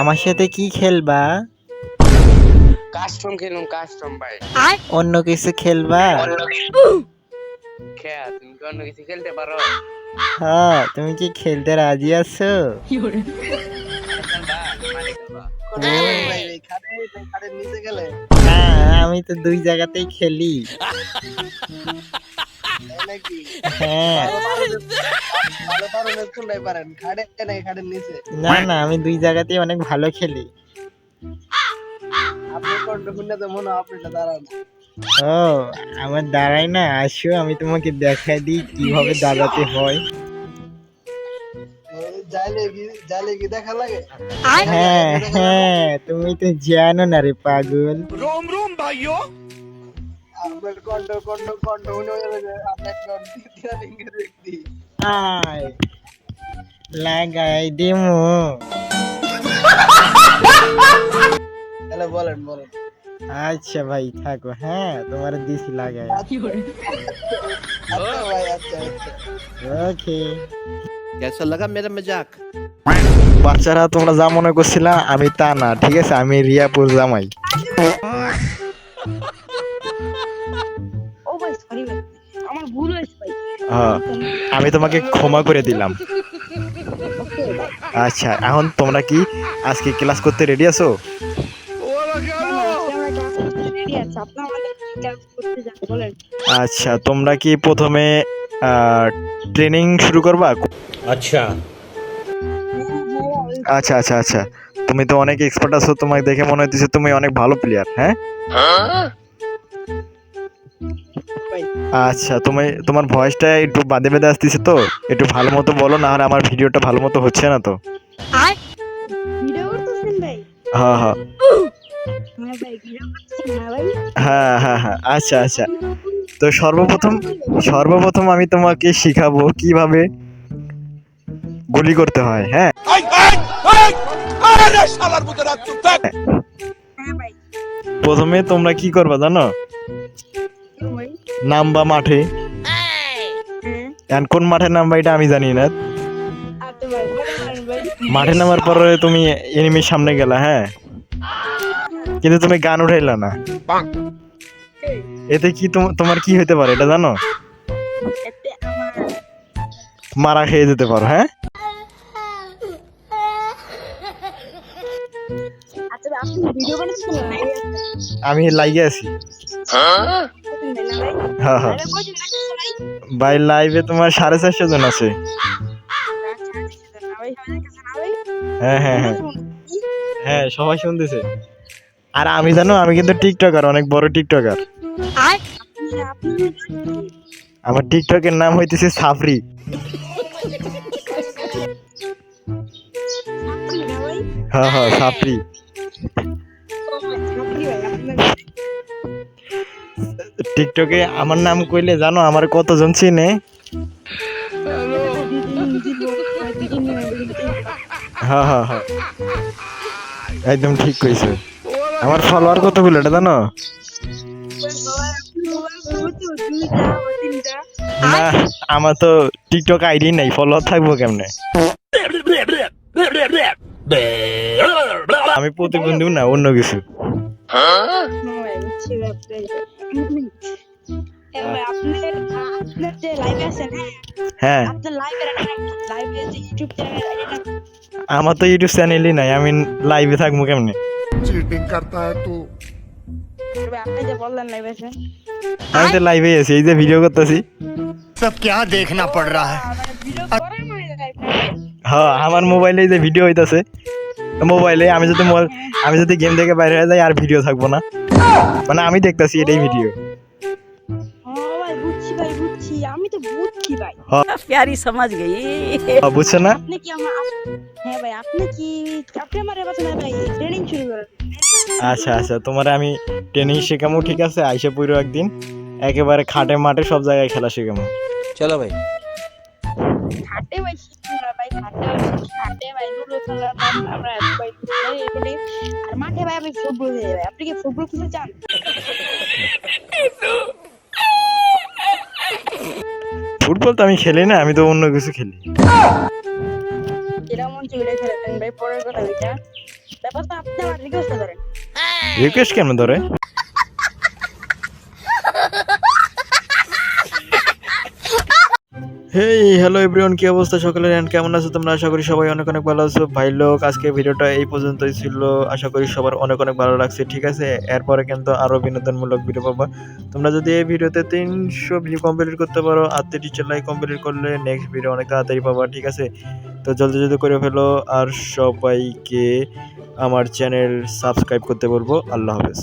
আমার সাথে কি খেলবা? কাস্টম খেলুম কাস্টম ভাই। অন্য কিছু খেলবা? খেয়া তুমি কি অন্য কিছু খেলতে পারো? হ্যাঁ তুমি কি খেলতে রাজি আছো? খেলবা হ্যাঁ আমি তো দুই জায়গাতেই খেলি। না না আমি দুই জায়গাতেই অনেক ভালো খেলি। ও আমার দাঁড়াই না আসো আমি তোমাকে দেখাই দিই কীভাবে দাঁড়াতে হয়। হ্যাঁ হ্যাঁ তুমি তো জানো না রে পাগল। আয় লাগাই দিমু বলেন বলেন আচ্ছা ভাই থাকো হ্যাঁ তোমার দিছি লাগাই আচ্ছা ভাই আচ্ছা আচ্ছা ওকে कैसा लगा मेरा मजाक বাচ্চারা তোমরা যা মনে করছিলা আমি তা না ঠিক আছে আমি রিয়াপুর জামাই আমি তোমাকে ক্ষমা করে দিলাম। আচ্ছা এখন তোমরা কি আজকে ক্লাস করতে রেডি আছো? আচ্ছা তোমরা কি প্রথমে ট্রেনিং শুরু করবা? আচ্ছা। আচ্ছা আচ্ছা আচ্ছা। তুমি তো অনেক এক্সপার্ট আছো তোমাকে দেখে মনে হচ্ছে তুমি অনেক ভালো প্লেয়ার হ্যাঁ? হ্যাঁ? আচ্ছা তুমি তোমার ভয়েসটা একটু বাঁধে বেঁধে আসতেছে তো। একটু ভালো মতো বলো না আর আমার ভিডিওটা ভালো মতো হচ্ছে না তো। ভিডিও করতেছেন ভাই? হ্যাঁ হ্যাঁ। হ্যাঁ হ্যাঁ হ্যাঁ হ্যাঁ। আচ্ছা আচ্ছা। তো সর্বপ্রথম সর্বপ্রথম আমি তোমাকে শিখাবো কীভাবে গুলি করতে হয় হ্যাঁ? হ্যাঁ প্রথমে তোমরা কি করবা জানো? নামবা মাঠে। এখন কোন মাঠে নামবা এটা আমি জানি না। মাঠে নামার পরে তুমি এনিমির সামনে গেলা হ্যাঁ? কিন্তু তুমি গান উঠাইলা না। এতে কি তোম- তোমার কি হতে পারে এটা জানো? মারা খেয়ে যেতে পারো হ্যাঁ? আচ্ছা আমি লাইগে আছি। হ্যাঁ হ্যাঁ। ভাই লাইভে তোমার সাড়ে চারশো জন আছে। হয়ে হ্যাঁ হ্যাঁ। হ্যাঁ সবাই শুনতেছে। আর আমি জানো, আমি কিন্তু টিকটকার অনেক বড় টিকটকার আমার টিকটকের নাম হইতেছে সাফরি। হ্যাঁ হ্যাঁ সাফরি। টিকটকে আমার নাম কইলে জানো আমার কতজন চিনে? একদম ঠিক কইছো। আমার ফলোয়ার কতগুলো এটা জানো? না, আমার তো টিকটক আইডি নাই ফলোয়ার থাকব কেমনে? আমি প্রতিবন্ধী না, অন্য কিছু। আপনার যে লাইভে আছেন হ্যাঁ হ্যাঁ আপনার লাইভের লাইভে যে ইউটিউব চ্যানেল আইডিটা আমার তো ইউটিউব চ্যানেলই নাই আমি লাইভে থাকবো কেমনে चीटिंग करता है तू আপনি যে বললেন লাইভে আছেন আমি তো লাইভে আছি এই যে ভিডিও করতেছি सब क्या देखना पड़ रहा है ভিডিও করেন মানে লাইভে হ্যাঁ আমার মোবাইলে এই যে ভিডিও হইতাছে মোবাইলে আমি যদি আমি যদি গেম থেকে বাইরে হয়ে যাই আর ভিডিও থাকব না। মানে আমি দেখতেছি এটাই ভিডিও আমি না? আচ্ছা আচ্ছা আমি ট্রেনিং শেখামো ঠিক আছে? একদিন। একেবারে খাটে মাঠে সব জায়গায় খেলা শেখামো। চলো ভাই। হাটে ভাই আমরা এত আর মাঠে ভাই আমি ফুটবল খেলি ভাই আপনি কি ফুটবল খেলতে চান? ফুটবল তো আমি খেলি না আমি তো অন্য কিছু খেলি। খেলেন ভাই পরের কথা আপনি আমার রিকোয়েস্ট করেন রিকোয়েস্ট কেন ধরে? হেই হ্যালো এভরিওয়ান কি অবস্থা সকলের? এন্ড কেমন আছো তোমরা? আশা করি সবাই অনেক অনেক ভালো আছো। ভাই লোক, আজকে ভিডিওটা এই পর্যন্তই ছিল। আশা করি সবার অনেক অনেক ভালো লাগছে, ঠিক আছে? এরপরে কিন্তু আরও বিনোদনমূলক ভিডিও পাবা। তোমরা যদি এই ভিডিওতে তিনশো ভিউ কমপ্লিট করতে পারো, আর তিরিশটা লাইক কমপ্লিট করলে নেক্সট ভিডিও অনেক তাড়াতাড়ি পাবা, ঠিক আছে? তো জলদি জলদি করে ফেলো, আর সবাইকে আমার চ্যানেল সাবস্ক্রাইব করতে বলব। আল্লাহ হাফেজ।